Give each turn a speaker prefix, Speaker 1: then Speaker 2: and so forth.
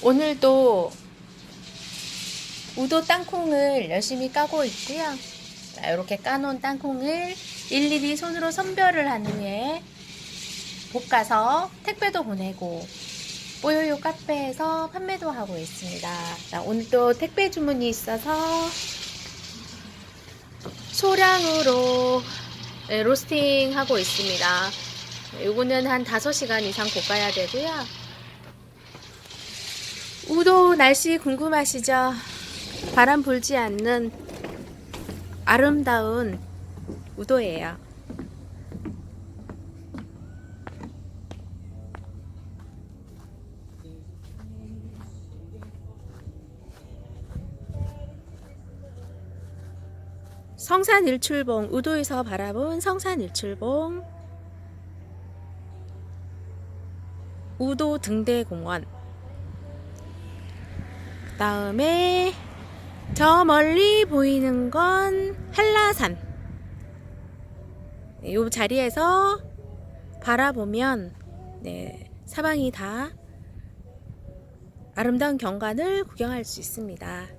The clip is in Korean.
Speaker 1: 오늘도 우도 땅콩을 열심히 까고 있고요. 자, 이렇게 까놓은 땅콩을 일일이 손으로 선별을 한 후에 볶아서 택배도 보내고 뽀요요 카페에서 판매도 하고 있습니다. 자, 오늘 또 택배 주문이 있어서 소량으로 네, 로스팅 하고 있습니다. 요거는 한 5시간 이상 볶아야 되고요. 우도 날씨 궁금하시죠? 바람 불지 않는 아름다운 우도예요. 성산 일출봉 우도에서 바라본 성산 일출봉 우도 등대공원 그 다음에 저 멀리 보이는 건 한라산 이 자리에서 바라보면 네, 사방이 다 아름다운 경관을 구경할 수 있습니다.